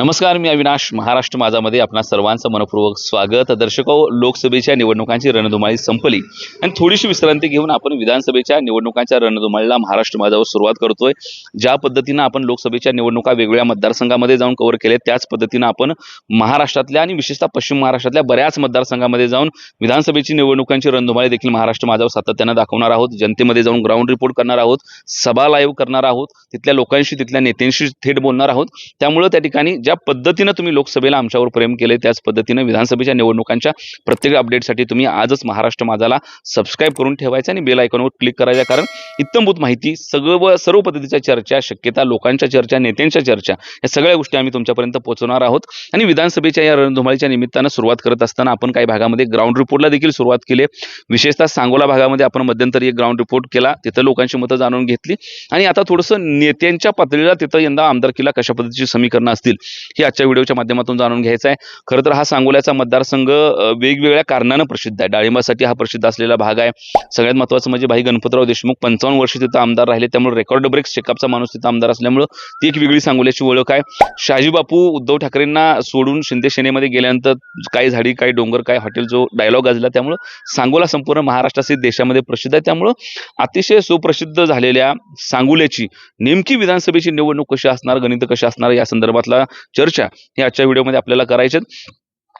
नमस्कार मी अविनाश महाराष्ट्र माझामध्ये आपणा सर्वांचं मनपूर्वक स्वागत. दर्शको लोकसभेच्या निवडणुकांची रणधुमाळी संपली आणि थोडीशी विश्रांती घेऊन आपण विधानसभेच्या निवडणुकांच्या रणधुमाळीला महाराष्ट्र माझावर सुरुवात करतोय. ज्या पद्धतीनं आपण लोकसभेच्या निवडणुका वेगवेगळ्या मतदारसंघामध्ये जाऊन कव्हर केले त्याच पद्धतीनं आपण महाराष्ट्रातल्या आणि विशेषतः पश्चिम महाराष्ट्रातल्या बऱ्याच मतदारसंघामध्ये जाऊन विधानसभेची निवडणुकांची रणधुमाळी देखील महाराष्ट्र माझावर सातत्यानं दाखवणार आहोत. जनतेमध्ये जाऊन ग्राउंड रिपोर्ट करणार आहोत सभा लाईव्ह करणार आहोत. तिथल्या लोकांशी तिथल्या नेत्यांशी थेट बोलणार आहोत. त्यामुळे त्या ठिकाणी ज्या पद्धतीनं तुम्ही लोकसभेला आमच्यावर प्रेम केले त्याच पद्धतीनं विधानसभेच्या निवडणुकांच्या प्रत्येक अपडेटसाठी तुम्ही आजच महाराष्ट्र माझाला सबस्क्राईब करून ठेवायचं आणि बेल आयकॉनवर क्लिक करायचं. कारण इत्तमभूत माहिती सगळं सर्व पद्धतीच्या चर्चा शक्यता लोकांच्या चर्चा नेत्यांच्या चर्चा या सगळ्या गोष्टी आम्ही तुमच्यापर्यंत पोहोचवणार आहोत. आणि विधानसभेच्या या रणधुमाळीच्या निमित्तानं सुरुवात करत असताना आपण काही भागामध्ये ग्राउंड रिपोर्टला देखील सुरुवात केली. विशेषतः सांगोला भागामध्ये आपण मध्यंतरी एक ग्राउंड रिपोर्ट केला तिथं लोकांची मतं जाणून घेतली. आणि आता थोडंसं नेत्यांच्या पातळीला तिथं यंदा आमदारकीला कशा पद्धतीची समीकरणं असतील हे आजच्या व्हिडिओच्या माध्यमातून जाणून घ्यायचं आहे. खरं तर हा सांगोल्याचा मतदारसंघ वेगवेगळ्या कारणानं प्रसिद्ध आहे. डाळिंबासाठी हा प्रसिद्ध असलेला भाग आहे. सगळ्यात महत्त्वाचं म्हणजे भाई गणपतराव देशमुख पंचावन्न वर्ष तिथं आमदार राहिले. त्यामुळे रेकॉर्ड ब्रेक शेकअपचा माणूस तिथं आमदार असल्यामुळं ती एक वेगळी सांगोल्याची ओळख आहे. शहाजी बापू उद्धव ठाकरेंना सोडून शिंदे सेनेमध्ये गेल्यानंतर काही झाडी काही डोंगर काय हॉटेल जो डायलॉग गाजला त्यामुळं सांगोला संपूर्ण महाराष्ट्रासहित देशामध्ये प्रसिद्ध आहे. त्यामुळं अतिशय सुप्रसिद्ध झालेल्या सांगोल्याची नेमकी विधानसभेची निवडणूक कशी असणार गणित कशी असणार या संदर्भातला चर्चा हे आजच्या व्हिडिओमध्ये आपल्याला करायचे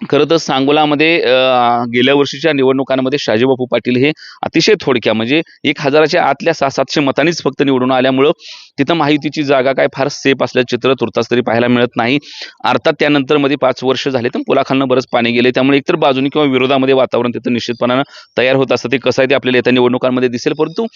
खरं तर सांगोलामध्ये गेल्या वर्षीच्या निवडणुकांमध्ये शाजीबापू पाटील हे अतिशय थोडक्या म्हणजे एक हजाराच्या आतल्या सहा सातशे मतांनीच फक्त निवडून आल्यामुळं तिथं माहितीची जागा काय फार सेफ असल्याचं चित्र तुर्तास तरी पाहायला मिळत नाही. अर्थात त्यानंतरमध्ये पाच वर्ष झाले तर पुलाखालनं बरंच पाणी गेले त्यामुळे एकतर बाजूने किंवा विरोधामध्ये वातावरण तिथं निश्चितपणानं तयार होत असतं. ते कसं आहे ते आपल्याला येत्या निवडणुकांमध्ये दिसेल. परंतु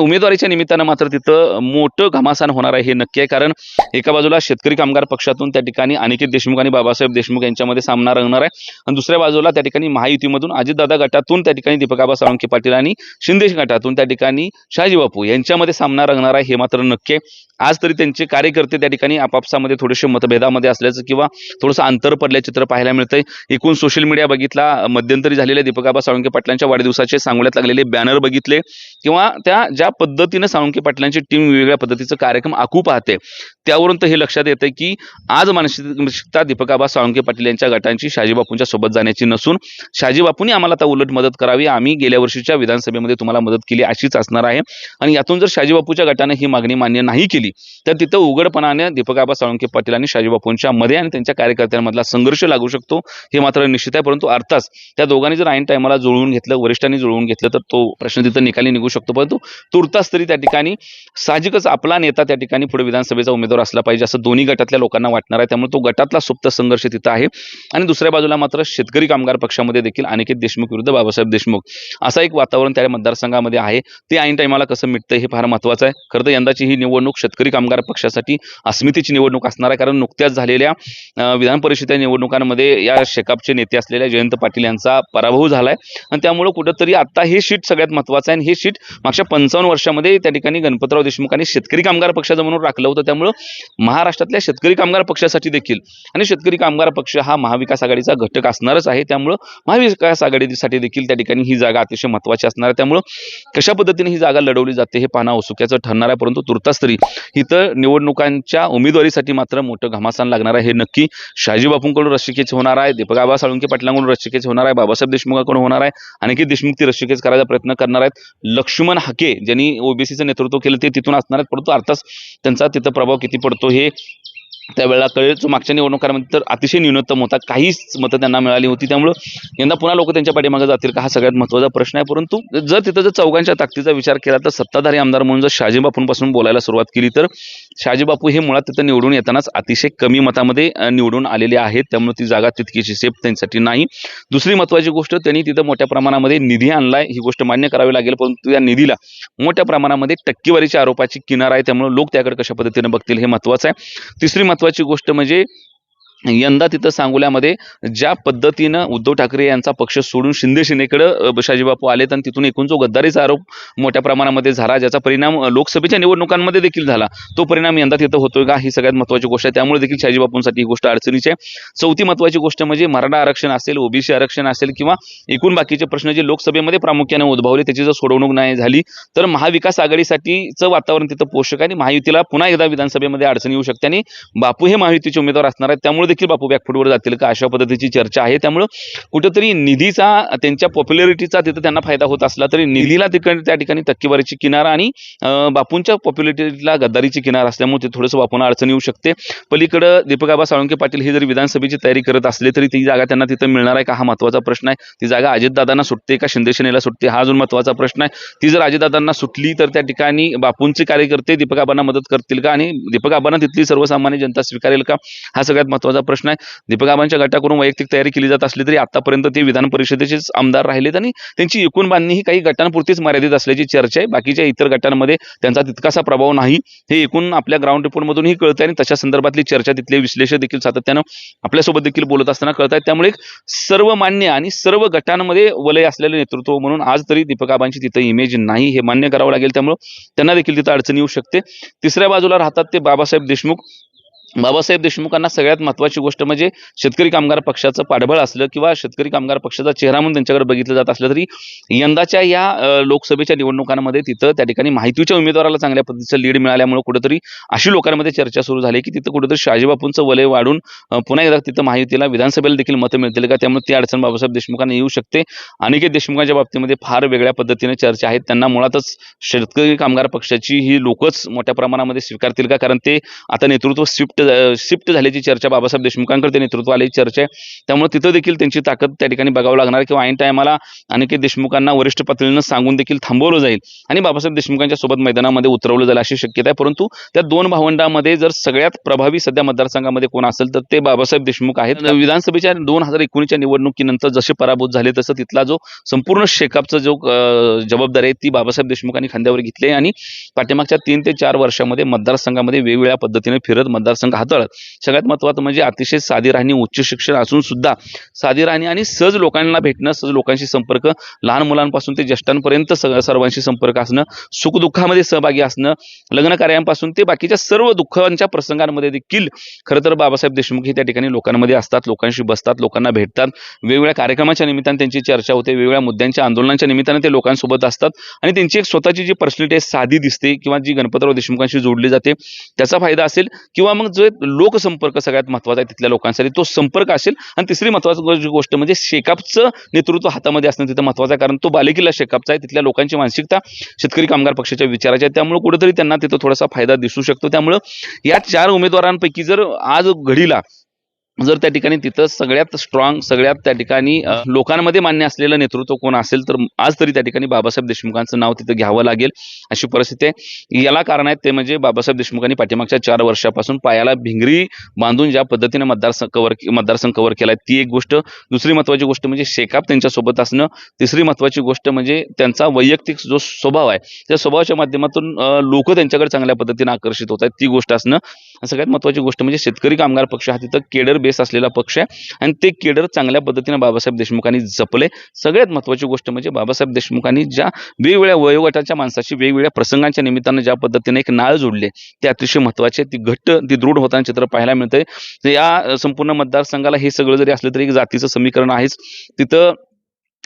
उमेदवारीच्या निमित्तानं मात्र तिथं मोठं घमासान होणार आहे हे नक्की आहे. कारण एका बाजूला शेतकरी कामगार पक्षातून त्या ठिकाणी अनिकेत देशमुख आणि बाबासाहेब देशमुख यांच्यामध्ये सामना लागणार आहे. आणि दुसऱ्या बाजूला त्या ठिकाणी महायुतीमधून अजितदादा गटातून त्या ठिकाणी दीपकाबा साळुंके पाटील आणि शिंदे गटातून त्या ठिकाणी शहाजी बापू यांच्यामध्ये सामना रंगणार आहे हे मात्र नक्की आहे आज तरी त्यांचे कार्यकर्ते त्या ठिकाणी आपापसामध्ये थोडेसे मतभेदामध्ये असल्याचं किंवा थोडंसं अंतर पडले चित्र पाहायला मिळतंय. एकूण सोशल मीडिया बघितला मध्यंतरी झालेल्या दीपकाबा साळुंके पाटलांच्या वाढदिवसाचे सांगण्यात लागलेले बॅनर बघितले किंवा त्या ज्या पद्धतीनं साळुंके पाटलांची टीम वेगवेगळ्या पद्धतीचं कार्यक्रम आखू पाहते त्यावरून तर हे लक्षात येतं की आज मानसिकता दीपकाबा साळुंके पाटील यांच्या गटांची शहाजीबापूंच्या सोबत जाण्याची नसून शहाजीबापूंनी आम्हाला आता उलट मदत करावी. आम्ही गेल्या वर्षीच्या विधानसभेमध्ये तुम्हाला मदत केली अशीच असणार आहे. आणि यातून जर शहाजीबापूच्या गटाने ही मागणी मान्य नाही केली तर तिथं उघडपणाने दीपकाबा साळुंके पाटील आणि शहाजीबापूंच्या मध्ये आणि त्यांच्या कार्यकर्त्यांमधला संघर्ष लागू शकतो हे मात्र निश्चित आहे. परंतु अर्थात त्या दोघांनी जर ऐन टायमाला जुळवून घेतलं वरिष्ठांनी जुळवून घेतलं तर तो प्रश्न तिथं निकाली निघू शकतो. परंतु तुर्तास तरी त्या ठिकाणी साहजिकच आपला नेता त्या ठिकाणी पुढे विधानसभेचा उमेदवार असला पाहिजे असं दोन्ही गटातल्या लोकांना वाटणार आहे. त्यामुळे तो गटातला सुप्त संघर्ष तिथं आहे. आणि दुसऱ्या बाजूला मात्र शेतकरी कामगार पक्षामध्ये देखील अनिकेत देशमुख विरुद्ध बाबासाहेब देशमुख असा एक वातावरण त्या मतदारसंघामध्ये आहे. ते ऐन टायमाला कसं मिटतं हे फार महत्त्वाचं आहे. खरं तर यंदाची ही निवडणूक शेतकरी कामगार पक्षासाठी अस्मितेची निवडणूक असणार आहे. कारण नुकत्याच झालेल्या विधान परिषदेच्या निवडणुकांमध्ये या शेकापचे नेते असलेल्या जयंत पाटील यांचा पराभव झाला आहे आणि त्यामुळं कुठंतरी आता हे शीट सगळ्यात महत्त्वाचं आहे. आणि हे शीट मागच्या पंचावन्न वर्षामध्ये त्या ठिकाणी गणपतराव देशमुख आणि शेतकरी कामगार पक्षाचं म्हणून राखलं होतं. त्यामुळं महाराष्ट्रातल्या शेतकरी कामगार पक्षासाठी देखील आणि शेतकरी कामगार पक्ष हा महाविकास आघाडीचा घटक असणारच आहे. त्यामुळं महाविकास आघाडीसाठी देखील त्या ठिकाणी ही जागा अतिशय महत्त्वाची असणार आहे. त्यामुळं कशा पद्धतीने ही जागा लढवली जाते हे पाहणं औत्सुक्याचं ठरणार आहे. परंतु तुर्तास तरी इथं निवडणुकांच्या उमेदवारीसाठी मात्र मोठं घमासान लागणार आहे. हे नक्की शहाजी बापूंकडून रस्सिकेच होणार आहे. दीपकाबा साळुंके पाटलांकडून रस्सिकेच होणार आहे. बाबासाहेब देशमुखाकडून होणार आहे. आणखी देशमुख ती रस्सिकेच करायचा प्रयत्न करणार आहेत. लक्ष्मण हाके ज्यांनी ओबीसीचं नेतृत्व केलं ते तिथून असणार आहेत. परंतु अर्थात त्यांचा तिथं प्रभाव किती पडतो हे त्यावेळेला कळेल जो मागच्या निवडणुकांमध्ये तर अतिशय न्यूनतम होता. काहीच मतं त्यांना मिळाली होती त्यामुळं यंदा पुन्हा लोक त्यांच्या पाठीमागे जातील का हा सगळ्यात महत्त्वाचा प्रश्न आहे. परंतु जर तिथं जर चौघांच्या ताकदीचा विचार केला तर सत्ताधारी आमदार म्हणून जर शहाजी बापूंपासून बोलायला सुरुवात केली तर शहाजी बापू हे मुळात तिथं निवडून येतानाच अतिशय कमी मतामध्ये निवडून आलेले आहेत. त्यामुळे ती जागा तितकीशी सेफ त्यांच्यासाठी नाही. दुसरी महत्त्वाची गोष्ट त्यांनी तिथं मोठ्या प्रमाणामध्ये निधी आणलाय. ही गोष्ट मान्य करावी लागेल परंतु या निधीला मोठ्या प्रमाणामध्ये टक्केवारीच्या आरोपाची किनार आहे. त्यामुळे लोक त्याकडे कशा पद्धतीने बघतील हे महत्त्वाचं आहे. तिसरी महत्त्वाची गोष्ट म्हणजे यंदा तिथं सांगोल्यामध्ये ज्या पद्धतीनं उद्धव ठाकरे यांचा पक्ष सोडून शिंदे सेनेकडं शाजीबापू आलेत आणि तिथून एकूण जो गद्दारीचा आरोप मोठ्या प्रमाणामध्ये झाला ज्याचा परिणाम लोकसभेच्या निवडणुकांमध्ये देखील झाला तो परिणाम यंदा तिथं होतोय का? ही सगळ्यात महत्त्वाची गोष्ट आहे. त्यामुळे देखील शाजीबापूंसाठी ही गोष्ट अडचणीची आहे. चौथी महत्त्वाची गोष्ट म्हणजे मराठा आरक्षण असेल ओबीसी आरक्षण असेल किंवा एकूण बाकीचे प्रश्न जे लोकसभेमध्ये प्रामुख्याने उद्भवले त्याची जर सोडवणूक नाही झाली तर महाविकास आघाडीसाठीचं वातावरण तिथं पोषक आहे आणि महायुतीला पुन्हा एकदा विधानसभेमध्ये अडचण येऊ शकते आणि बापू हे महायुतीचे उमेदवार असणार आहेत. त्यामुळे देखील बापू बॅकफुटवर जातील का अशा पद्धतीची चर्चा आहे. त्यामुळं कुठंतरी निधीचा त्यांच्या पॉप्युलरिटीचा तिथं त्यांना फायदा होत असला तरी निधीला तिकडे त्या ठिकाणी टक्केवारीची किनार आणि बापूंच्या पॉप्युलरिटीला गद्दारीची किनार असल्यामुळे ते थोडंसं बापूंना अडचण येऊ शकते. पलीकडं दीपकाबा साळुंके पाटील हे जरी विधानसभेची तयारी करत असले तरी ती जागा त्यांना तिथं मिळणार आहे का? हा महत्त्वाचा प्रश्न आहे. ती जागा अजितदादांना सुटते का? शिंदेसेनेला सुटते? हा अजून महत्त्वाचा प्रश्न आहे. ती जर अजितदादांना सुटली तर त्या ठिकाणी बापूंचे कार्यकर्ते दीपकाबांना मदत करतील का? आणि दीपकाबांना तिथली सर्वसामान्य जनता स्वीकारेल का? हा सगळ्यात महत्त्वाचा प्रश्न आहे. दीपकाबांच्या गटाकडून वैयक्तिक तयारी केली जात असली तरी आतापर्यंत ते विधान परिषदेचेच आमदार राहिलेत आणि त्यांची एकूण बांधणी ही काही गटांपुरतीच मर्यादित असल्याची चर्चा आहे. बाकीच्या इतर गटांमध्ये त्यांचा तितकासा प्रभाव नाही. हे एकूण आपल्या ग्राउंड रिपोर्टमधूनही कळतं आणि तशा संदर्भातली चर्चा तिथले विश्लेषक देखील सातत्यानं आपल्यासोबत देखील बोलत असताना कळत आहेत त्यामुळे सर्व मान्य आणि सर्व गटांमध्ये वलय असलेलं नेतृत्व म्हणून आज तरी दीपकाबांची तिथं इमेज नाही हे मान्य करावं लागेल. त्यामुळे त्यांना देखील तिथं अडचण येऊ शकते. तिसऱ्या बाजूला राहतात ते बाबासाहेब देशमुख. बाबासाहेब देशमुखांना सगळ्यात महत्त्वाची गोष्ट म्हणजे शेतकरी कामगार पक्षाचं पाठबळ असलं किंवा शेतकरी कामगार पक्षाचा चेहरा म्हणून त्यांच्याकडे बघितलं जात असलं तरी यंदाच्या या लोकसभेच्या निवडणुकांमध्ये तिथं त्या ठिकाणी माहितीच्या उमेदवाराला चांगल्या पद्धतीचं लीड मिळाल्यामुळे कुठेतरी अशी लोकांमध्ये चर्चा सुरू झाली की तिथं कुठेतरी शाजीबापूंचं वलय वाढून पुन्हा एकदा तिथं माहितीला विधानसभेला देखील मतं मिळतील का? त्यामुळे ती अडचण बाबासाहेब देशमुखांना येऊ शकते. अनिकेत देशमुखांच्या बाबतीमध्ये फार वेगळ्या पद्धतीने चर्चा आहेत. त्यांना मुळातच शेतकरी कामगार पक्षाची ही लोकच मोठ्या प्रमाणामध्ये स्वीकारतील का? कारण ते आता नेतृत्व स्विफ्ट शिफ्ट झाल्याची चर्चा बाबासाहेब देशमुखांकडे ते नेतृत्व आल्याची चर्चा आहे त्यामुळे तिथं देखील त्यांची ताकद त्या ठिकाणी बघावं लागणार किंवा ऐन टायमाला अनिकेत देशमुखांना वरिष्ठ पातळीनं सांगून देखील थांबवलं जाईल. आणि बाबासाहेब देशमुखांच्या सोबत मैदानामध्ये उतरवलं जाईल अशी शक्यता आहे. परंतु त्या दोन भावंडामध्ये जर सगळ्यात प्रभावी सध्या मतदारसंघामध्ये कोण असेल तर ते बाबासाहेब देशमुख आहेत. विधानसभेच्या दोन हजार एकोणीसच्या निवडणुकीनंतर जसे पराभूत झाले तसं तिथला जो संपूर्ण शेकअपचा जो जबाबदारी आहे ती बाबासाहेब देशमुखांनी खांद्यावर घेतली आहे. आणि पाठीमागच्या तीन ते चार वर्षामध्ये मतदारसंघामध्ये वेगवेगळ्या पद्धतीने फिरत मतदारसंघ हाताळत सगळ्यात महत्त्वाचं म्हणजे अतिशय साधी राहणी उच्च शिक्षण असून सुद्धा साधी राहणी आणि सहज लोकांना भेटणं सहज लोकांशी संपर्क लहान मुलांपासून ते ज्येष्ठांपर्यंत सग- सर्वांशी संपर्क असणं सुखदुःखामध्ये सहभागी असणं लग्न कार्यांपासून ते बाकीच्या सर्व दुःखांच्या प्रसंगांमध्ये देखील खरं तर बाबासाहेब देशमुख हे त्या ठिकाणी लोकांमध्ये असतात लोकांशी बसतात लोकांना भेटतात. वेगवेगळ्या कार्यक्रमाच्या निमित्ताने त्यांची चर्चा होते वेगवेगळ्या मुद्द्यांच्या आंदोलनाच्या निमित्ताने ते लोकांसोबत असतात आणि त्यांची एक स्वतःची जी पर्सनॅलिटी आहे साधी दिसते किंवा जी गणपतराव देशमुखांशी जोडली जाते त्याचा फायदा असेल किंवा मग जो जो लोकसंपर्क सगळ्यात महत्त्वाचा आहे तिथल्या लोकांसाठी तो संपर्क असेल. आणि तिसरी महत्त्वाची गोष्ट म्हणजे शेकापचं नेतृत्व हातामध्ये असणं तिथं महत्त्वाचं आहे. कारण तो बालेकिल्ला शेकापचा आहे तिथल्या लोकांची मानसिकता शेतकरी कामगार पक्षाच्या विचाराची आहे त्यामुळे कुठेतरी त्यांना तिथं थोडासा फायदा दिसू शकतो. त्यामुळं या चार उमेदवारांपैकी जर आज घडीला जर त्या ठिकाणी तिथं सगळ्यात स्ट्रॉंग सगळ्यात त्या ठिकाणी लोकांमध्ये मान्य असलेलं नेतृत्व कोण असेल तर आज तरी त्या ठिकाणी बाबासाहेब देशमुखांचं नाव तिथं घ्यावं लागेल अशी परिस्थिती आहे. याला कारण आहे ते म्हणजे बाबासाहेब देशमुखांनी पाठीमागच्या चार वर्षापासून पायाला भिंगरी बांधून ज्या पद्धतीने मतदारसंघ कव्हर मतदारसंघ कव्हर केलाय ती एक गोष्ट. दुसरी महत्वाची गोष्ट म्हणजे शेकाप त्यांच्यासोबत असणं. तिसरी महत्वाची गोष्ट म्हणजे त्यांचा वैयक्तिक जो स्वभाव आहे त्या स्वभावाच्या माध्यमातून लोक त्यांच्याकडे चांगल्या पद्धतीने आकर्षित होत आहेत ती गोष्ट असणं. सगळ्यात महत्त्वाची गोष्ट म्हणजे शेतकरी कामगार पक्ष हा तिथं केडर बेस असलेला पक्ष आहे. आणि ते केडर चांगल्या पद्धतीने बाबासाहेब देशमुखांनी जपले. सगळ्यात महत्त्वाची गोष्ट म्हणजे बाबासाहेब देशमुखांनी ज्या वेगवेगळ्या वयोगटाच्या माणसाशी वेगवेगळ्या प्रसंगांच्या निमित्तानं ज्या पद्धतीने एक नाळ जोडले ते अतिशय महत्त्वाचे ती घट्ट ती दृढ होताना चित्र पाहायला मिळतंय. या संपूर्ण मतदारसंघाला हे सगळं जरी असलं तरी एक जातीचं समीकरण आहेच. तिथं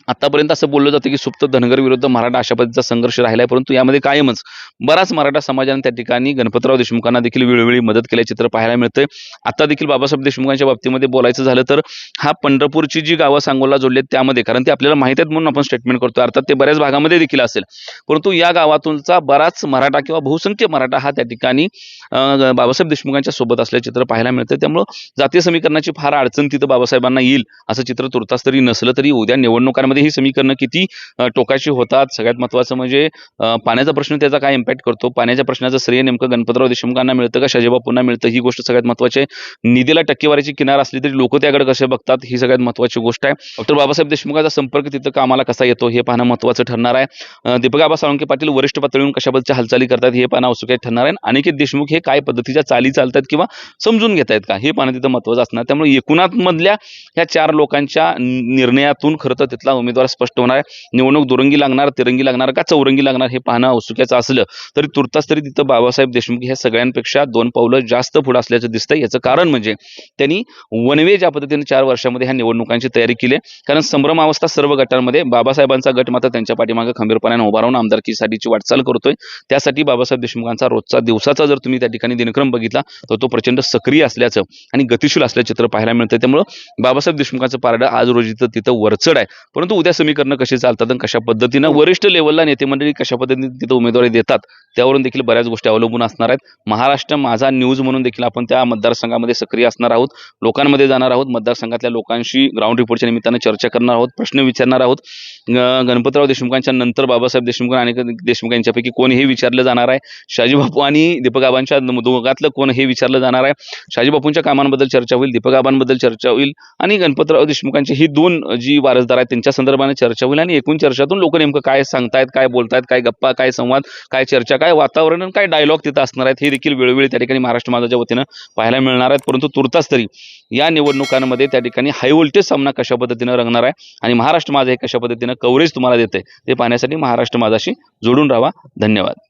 आतापर्यंत असं बोललं जातं की सुप्त धनगर विरुद्ध मराठा अशा पद्धतीचा संघर्ष राहिला आहे परंतु यामध्ये कायमच बराच मराठा समाजाने त्या ठिकाणी गणपतराव देशमुखांना देखील वेळोवेळी मदत केल्याचे चित्र पाहायला मिळतंय. आता देखील बाबासाहेब देशमुखांच्या बाबतीमध्ये बोलायचं झालं तर हा पंढरपूरची जी गावं सांगोला जोडली आहेत त्यामध्ये कारण ते आपल्याला माहिती आहेत म्हणून आपण स्टेटमेंट करतो अर्थात ते बऱ्याच भागामध्ये देखील असेल. परंतु या गावातूनचा बराच मराठा किंवा बहुसंख्य मराठा हा त्या ठिकाणी बाबासाहेब देशमुखांच्या सोबत असल्याचे चित्र पाहायला मिळतं त्यामुळं जातीय समीकरणाची फार अडचण तिथं बाबासाहेबांना येईल असं चित्र तुर्तास तरी नसलं तरी उद्या निवडणुकांमध्ये निवडणुकांमध्ये ही समीकरणं किती टोकाशी होतात? सगळ्यात महत्त्वाचं म्हणजे पाण्याचा प्रश्न त्याचा काय इम्पॅक्ट करतो? पाण्याच्या प्रश्नाचं श्रेय नेमकं गणपतराव देशमुखांना मिळतं का? शाजीबापूंना मिळतं? ही गोष्ट सगळ्यात महत्त्वाची आहे. निधीला टक्केवारीची किनार असली तरी लोक त्याकडे कसे बघतात? ही सगळ्यात महत्त्वाची गोष्ट आहे. डॉक्टर बाबासाहेब देशमुखाचा संपर्क तिथं कामाला कसा येतो? हे पाहणं महत्त्वाचं ठरणार आहे. अ, दीपक आबा साळुंके पाटील वरिष्ठ पातळीवरून कशाबद्दलच्या हालचाली करतात? हे पाहणं औत्सुक्य ठरणार आहे. आणि अनिकेत देशमुख हे काय पद्धतीच्या चाली चालतात किंवा समजून घेत आहेत का? हे पाहणं तिथं महत्त्वाचं असणार. त्यामुळे एकूणात मधल्या ह्या चार लोकांच्या निर्णयातून खरं तर तिथला उमेदवार स्पष्ट होणार आहे. निवडणूक दुरंगी लागणार तिरंगी लागणार का चौरंगी लागणार हे पाहणं औत्सुक्याचं असलं तरी तुर्तास तरी तिथं बाबासाहेब देशमुख हे सगळ्यांपेक्षा दोन पावलं जास्त पुढे असल्याचं दिसतंय. याचं कारण म्हणजे त्यांनी वनवे ज्या पद्धतीने चार वर्षामध्ये ह्या निवडणुकांची तयारी केली कारण संभ्रम अवस्था सर्व गटांमध्ये बाबासाहेबांचा गट मात्र त्यांच्या पाठीमागे खंबीरपणाने उभा राहून आमदारकीसाठीची वाटचाल करतोय. त्यासाठी बाबासाहेब देशमुखांचा रोजचा दिवसाचा जर तुम्ही त्या ठिकाणी दिनक्रम बघितला तर तो प्रचंड सक्रिय असल्याचं आणि गतिशील असल्याचं चित्र पाहायला मिळतं त्यामुळं बाबासाहेब देशमुखांचं पारडं आज रोजी तर तिथं वरचढ आहे. परंतु उद्या समीकरणं कशी चालतात आणि कशा पद्धतीनं वरिष्ठ लेवलला नेते मंडळी कशा पद्धतीने तिथं उमेदवारी देतात त्यावरून देखील बऱ्याच गोष्टी अवलंबून असणार आहेत. महाराष्ट्र माझा न्यूज म्हणून देखील आपण त्या मतदारसंघामध्ये सक्रिय असणार आहोत. लोकांमध्ये जाणार आहोत. मतदारसंघातल्या लोकांशी ग्राउंड रिपोर्टच्या निमित्तानं चर्चा करणार आहोत. प्रश्न विचारणार आहोत. गणपतराव देशमुखांच्या नंतर बाबासाहेब देशमुख आणि देशमुख यांच्यापैकी कोण हे विचारलं जाणार आहे? शाजीबापू आणि दीपकाबांच्या दोघातलं कोण हे विचारलं जाणार आहे? शाजीबापूंच्या कामांबद्दल चर्चा होईल. दीपकाबांबद्दल चर्चा होईल. आणि गणपतराव देशमुखांची ही दोन जी वारसदार आहेत त्यांच्या संदर्भाने चर्चा होईल. आणि एकूण चर्चातून लोक नेमकं काय सांगतायत काय बोलतायत काय गप्पा काय संवाद काय चर्चा काय वातावरण आणि काय डायलॉग तिथं असणार आहेत हे देखील वेळोवेळी त्या ठिकाणी महाराष्ट्र माझाच्या वतीनं पाहायला मिळणार आहेत. परंतु तुर्तास तरी या निवडणुकांमध्ये त्या ठिकाणी हाय व्होल्टेज सामना कशा पद्धतीनं रंगणार आहे आणि महाराष्ट्र माझा हे कशा पद्धतीनं कव्हरेज तुम्हाला देते ते पाहण्यासाठी महाराष्ट्र माझाशी जोडून राहा. धन्यवाद.